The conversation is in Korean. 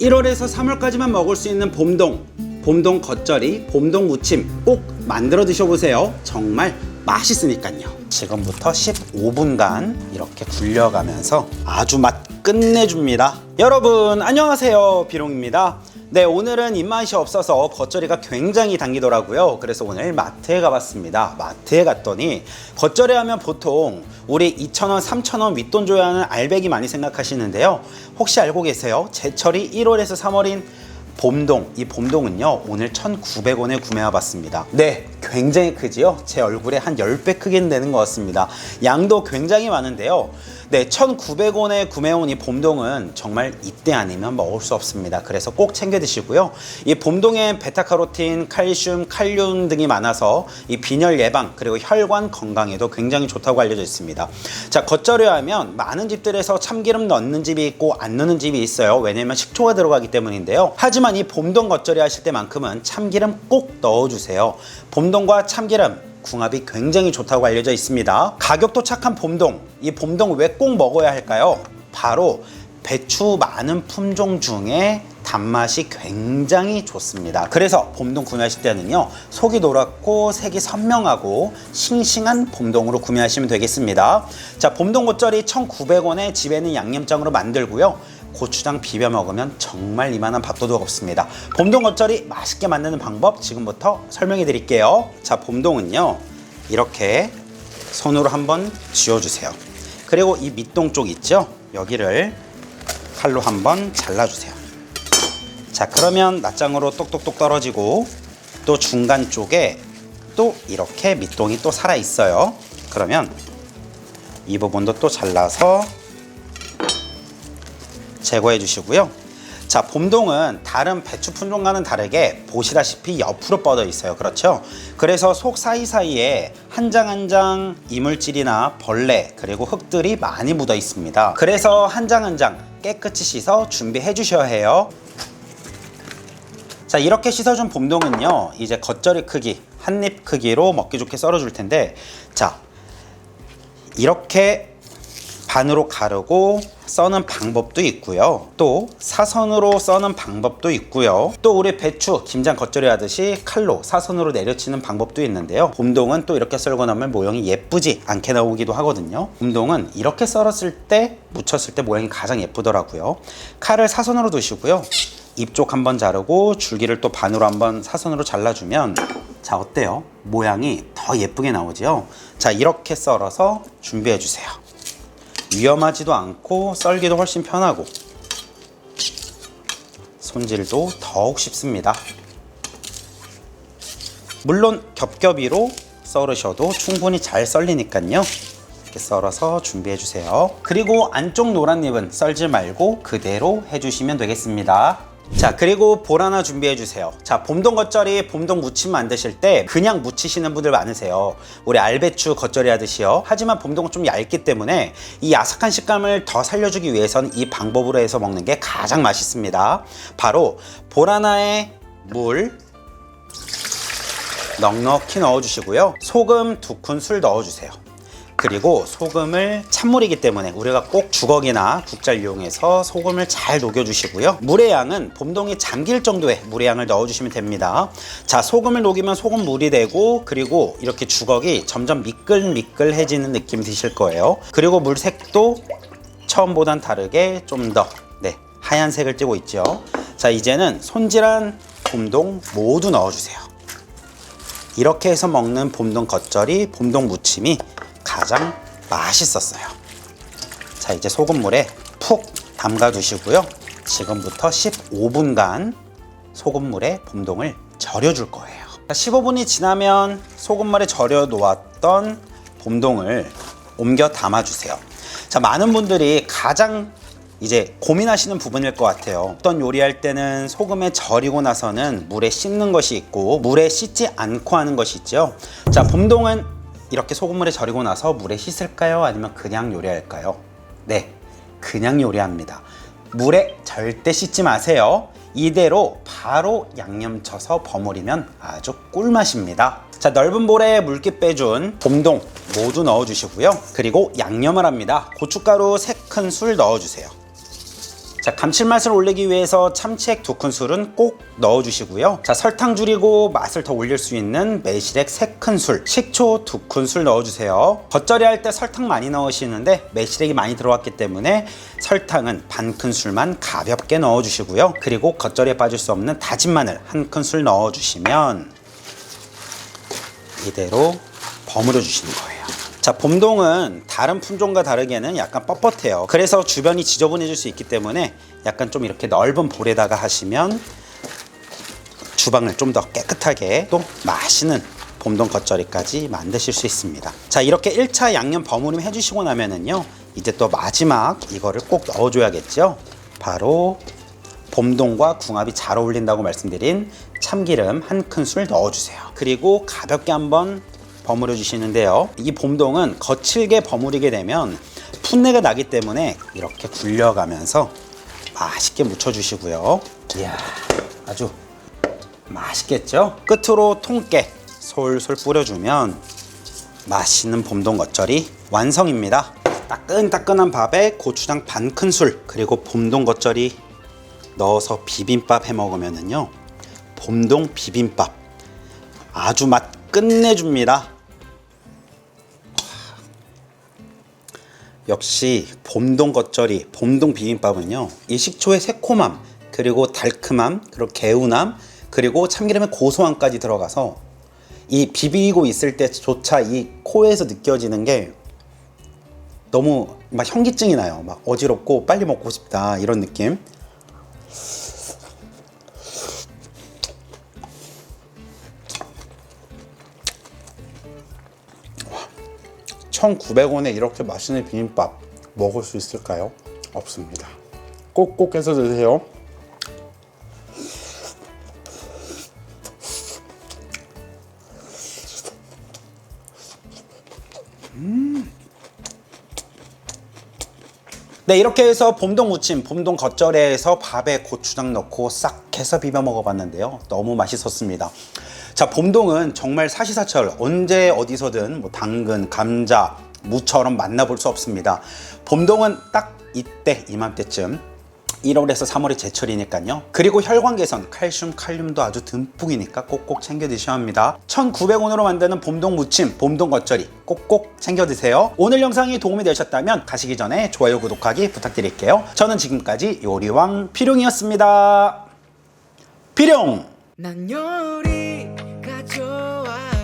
1월에서 3월까지만 먹을 수 있는 봄동, 봄동 겉절이, 봄동 무침 꼭 만들어 드셔보세요. 정말 맛있으니까요. 지금부터 15분간 이렇게 굴려가면서 아주 맛 끝내줍니다. 여러분 안녕하세요. 비롱입니다. 네 오늘은 입맛이 없어서 겉절이가 굉장히 당기더라고요. 그래서 오늘 마트에 가봤습니다. 마트에 갔더니 겉절이 하면 보통 우리 2,000원, 3,000원 윗돈 줘야 하는 알배기 많이 생각하시는데요. 혹시 알고 계세요? 제철이 1월에서 3월인 봄동 이 봄동은요 오늘 1,900원에 구매해 봤습니다 네 굉장히 크지요? 제 얼굴에 한 10배 크기는 되는 것 같습니다. 양도 굉장히 많은데요. 네 1,900원에 구매해온 이 봄동은 정말 이때 아니면 먹을 수 없습니다. 그래서 꼭 챙겨 드시고요. 이 봄동에 베타카로틴, 칼슘, 칼륨 등이 많아서 이 빈혈 예방 그리고 혈관 건강에도 굉장히 좋다고 알려져 있습니다. 자 겉절이 하면 많은 집들에서 참기름 넣는 집이 있고 안 넣는 집이 있어요. 왜냐면 식초가 들어가기 때문인데요. 하지만 이 봄동 겉절이 하실 때만큼은 참기름 꼭 넣어 주세요. 봄동 과 참기름 궁합이 굉장히 좋다고 알려져 있습니다 가격도 착한 봄동 이 봄동 왜 꼭 먹어야 할까요 바로 배추 많은 품종 중에 단맛이 굉장히 좋습니다. 그래서 봄동 구매하실 때는요, 속이 노랗고 색이 선명하고 싱싱한 봄동으로 구매하시면 되겠습니다. 자, 봄동 겉절이 1,900원에 집에는 양념장으로 만들고요. 고추장 비벼 먹으면 정말 이만한 밥도둑 없습니다. 봄동 겉절이 맛있게 만드는 방법 지금부터 설명해 드릴게요. 자, 봄동은요, 이렇게 손으로 한번 쥐어 주세요. 그리고 이 밑동 쪽 있죠? 여기를 칼로 한번 잘라 주세요. 자, 그러면 낱장으로 똑똑똑 떨어지고 또 중간 쪽에 또 이렇게 밑동이 또 살아 있어요. 그러면 이 부분도 또 잘라서 제거해 주시고요. 자, 봄동은 다른 배추 품종과는 다르게 보시다시피 옆으로 뻗어 있어요. 그렇죠? 그래서 속 사이사이에 한 장 한 장 이물질이나 벌레 그리고 흙들이 많이 묻어 있습니다. 그래서 한 장 한 장 깨끗이 씻어 준비해 주셔야 해요. 자, 이렇게 씻어준 봄동은요, 이제 겉절이 크기, 한 입 크기로 먹기 좋게 썰어줄 텐데, 자, 이렇게 반으로 가르고 써는 방법도 있고요. 또 사선으로 써는 방법도 있고요. 또 우리 배추, 김장 겉절이 하듯이 칼로 사선으로 내려치는 방법도 있는데요. 봄동은 또 이렇게 썰고 나면 모양이 예쁘지 않게 나오기도 하거든요. 봄동은 이렇게 썰었을 때, 묻혔을 때 모양이 가장 예쁘더라고요. 칼을 사선으로 두시고요. 입쪽 한번 자르고 줄기를 또 반으로 한번 사선으로 잘라주면 자 어때요? 모양이 더 예쁘게 나오죠? 자 이렇게 썰어서 준비해 주세요. 위험하지도 않고 썰기도 훨씬 편하고 손질도 더욱 쉽습니다. 물론 겹겹이로 썰으셔도 충분히 잘 썰리니까요. 이렇게 썰어서 준비해 주세요. 그리고 안쪽 노란 잎은 썰지 말고 그대로 해주시면 되겠습니다. 자 그리고 볼 하나 준비해 주세요. 자 봄동 겉절이 봄동 무침 만드실 때 그냥 무치시는 분들 많으세요. 우리 알배추 겉절이 하듯이요. 하지만 봄동은 좀 얇기 때문에 이 아삭한 식감을 더 살려주기 위해선 이 방법으로 해서 먹는 게 가장 맛있습니다. 바로 볼 하나에 물 넉넉히 넣어주시고요. 소금 두 큰술 넣어주세요 그리고 소금을 찬물이기 때문에 우리가 꼭 주걱이나 국자를 이용해서 소금을 잘 녹여주시고요. 물의 양은 봄동이 잠길 정도의 물의 양을 넣어주시면 됩니다. 자, 소금을 녹이면 소금 물이 되고 그리고 이렇게 주걱이 점점 미끌미끌해지는 느낌이 드실 거예요. 그리고 물 색도 처음보단 다르게 좀 더 네, 하얀색을 띠고 있죠. 자, 이제는 손질한 봄동 모두 넣어주세요. 이렇게 해서 먹는 봄동 겉절이, 봄동 무침이 가장 맛있었어요. 자, 이제 소금물에 푹 담가 두시고요. 지금부터 15분간 소금물에 봄동을 절여 줄 거예요. 15분이 지나면 소금물에 절여 놓았던 봄동을 옮겨 담아 주세요. 자, 많은 분들이 가장 이제 고민하시는 부분일 것 같아요. 어떤 요리할 때는 소금에 절이고 나서는 물에 씻는 것이 있고 물에 씻지 않고 하는 것이 있죠. 자, 봄동은 이렇게 소금물에 절이고 나서 물에 씻을까요? 아니면 그냥 요리할까요? 네, 그냥 요리합니다. 물에 절대 씻지 마세요. 이대로 바로 양념 쳐서 버무리면 아주 꿀맛입니다. 자, 넓은 볼에 물기 빼준 봄동 모두 넣어주시고요. 그리고 양념을 합니다. 고춧가루 3큰술 넣어주세요. 자, 감칠맛을 올리기 위해서 참치액 두 큰술은 꼭 넣어주시고요. 자, 설탕 줄이고 맛을 더 올릴 수 있는 매실액 세 큰술, 식초 두 큰술 넣어주세요. 겉절이 할 때 설탕 많이 넣으시는데 매실액이 많이 들어왔기 때문에 설탕은 반 큰술만 가볍게 넣어주시고요. 그리고 겉절이에 빠질 수 없는 다진 마늘 한 큰술 넣어주시면 이대로 버무려 주시는 거예요. 자, 봄동은 다른 품종과 다르게는 약간 뻣뻣해요. 그래서 주변이 지저분해질 수 있기 때문에 약간 좀 이렇게 넓은 볼에다가 하시면 주방을 좀 더 깨끗하게 또 맛있는 봄동 겉절이까지 만드실 수 있습니다. 자, 이렇게 1차 양념 버무림 해주시고 나면은요, 이제 또 마지막 이거를 꼭 넣어줘야겠죠? 바로 봄동과 궁합이 잘 어울린다고 말씀드린 참기름 한 큰술 넣어주세요. 그리고 가볍게 한번 버무려 주시는데요. 이 봄동은 거칠게 버무리게 되면 풋내가 나기 때문에 이렇게 굴려가면서 맛있게 묻혀주시고요. 이야, 아주 맛있겠죠? 끝으로 통깨 솔솔 뿌려주면 맛있는 봄동 겉절이 완성입니다. 따끈따끈한 밥에 고추장 반 큰술 그리고 봄동 겉절이 넣어서 비빔밥 해 먹으면은요 봄동 비빔밥 아주 맛 끝내줍니다. 역시 봄동 겉절이, 봄동 비빔밥은요 이 식초의 새콤함 그리고 달큼함 그리고 개운함 그리고 참기름의 고소함까지 들어가서 이 비비고 있을 때조차 이 코에서 느껴지는 게 너무 막 현기증이 나요. 막 어지럽고 빨리 먹고 싶다 이런 느낌. 1,900원에 이렇게 맛있는 비빔밥 먹을 수 있을까요? 없습니다. 꼭꼭 해서 드세요. 네 이렇게 해서 봄동 무침, 봄동 겉절이에서 밥에 고추장 넣고 싹 해서 비벼 먹어봤는데요. 너무 맛있었습니다. 자 봄동은 정말 사시사철 언제 어디서든 뭐 당근, 감자, 무처럼 만나볼 수 없습니다. 봄동은 딱 이때 이맘때쯤 1월에서 3월이 제철이니까요. 그리고 혈관 개선, 칼슘, 칼륨도 아주 듬뿍이니까 꼭꼭 챙겨 드셔야 합니다. 1,900원으로 만드는 봄동 무침, 봄동 겉절이 꼭꼭 챙겨 드세요. 오늘 영상이 도움이 되셨다면 가시기 전에 좋아요, 구독하기 부탁드릴게요. 저는 지금까지 요리왕 필용이었습니다. 필용! 난 요리가 좋아